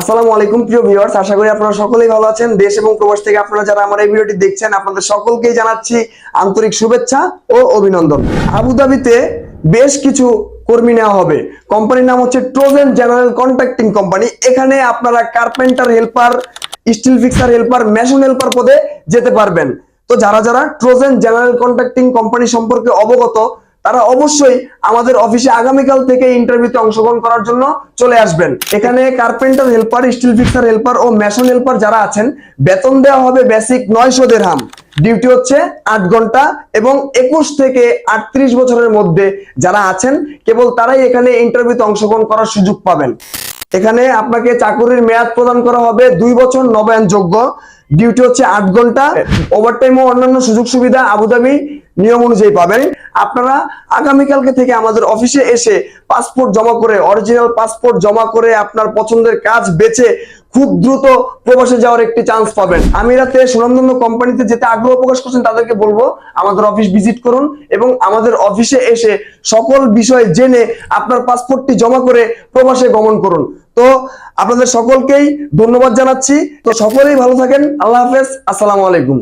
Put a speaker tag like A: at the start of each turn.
A: আসসালামু আলাইকুম, প্রিয় ভিউয়ার্স। আশা করি আপনারা সকলেই ভালো আছেন। দেশ এবং প্রবাস থেকে আপনারা যারা আমার এই ভিডিওটি দেখছেন, আপনাদের সকলকেই জানাচ্ছি আন্তরিক শুভেচ্ছা ও অভিনন্দন। আবুধাবিতে বেশ কিছু কর্মী নেওয়া হবে। কোম্পানির নাম হচ্ছে ট্রোজেন জেনারেল কন্ট্রাক্টিং কোম্পানি। এখানে আপনারা carpenter helper, steel fixer helper, mason helper পদে যেতে পারবেন। তো যারা যারা ট্রোজেন জেনারেল কন্ট্রাক্টিং কোম্পানি সম্পর্কে অবগত তারা অবশ্যই আমাদের অফিসে আগামীকাল থেকে ইন্টারভিউতে অংশগ্রহণ করার জন্য চলে আসবেন। এখানে carpenter helper steel fixer helper ও মেশন হেল্পার যারা আছেন, বেতন দেওয়া হবে বেসিক নয়শো দেড়হাম ডিউটি হচ্ছে আট ঘণ্টা এবং একুশ থেকে আটত্রিশ বছরের মধ্যে যারা আছেন, কেবল তারাই এখানে ইন্টারভিউতে অংশগ্রহণ করার সুযোগ পাবেন। এখানে আপনাকে চাকুরির মেয়াদ প্রদান করা হবে দুই বছর নবায়ন যোগ্য ডিউটি হচ্ছে আট ঘণ্টা ওভারটাইম ও অন্যান্য সুযোগ সুবিধা, আবুধাবি নিয়ম অনুযায়ী পাবেন। আপনারা আগামীকালকে থেকে আমাদের অফিসে এসে পাসপোর্ট জমা করে, অরিজিনাল পাসপোর্ট জমা করে আপনার পছন্দের কাজ বেছে খুব দ্রুত প্রবাসে যাওয়ার একটি চান্স পাবেন। আমিরাতে সুনামধন্য কোম্পানিতে যেতে আগ্রহ প্রকাশ করছেন, তাদেরকে বলব আমাদের অফিস ভিজিট করুন এবং আমাদের অফিসে এসে সকল বিষয় জেনে আপনার পাসপোর্টটি জমা করে প্রবাসে গমন করুন। তো আপনাদের সকলকেই ধন্যবাদ জানাচ্ছি। তো সকলেই ভালো থাকেন। আল্লাহ হাফেজ। আসসালামু আলাইকুম।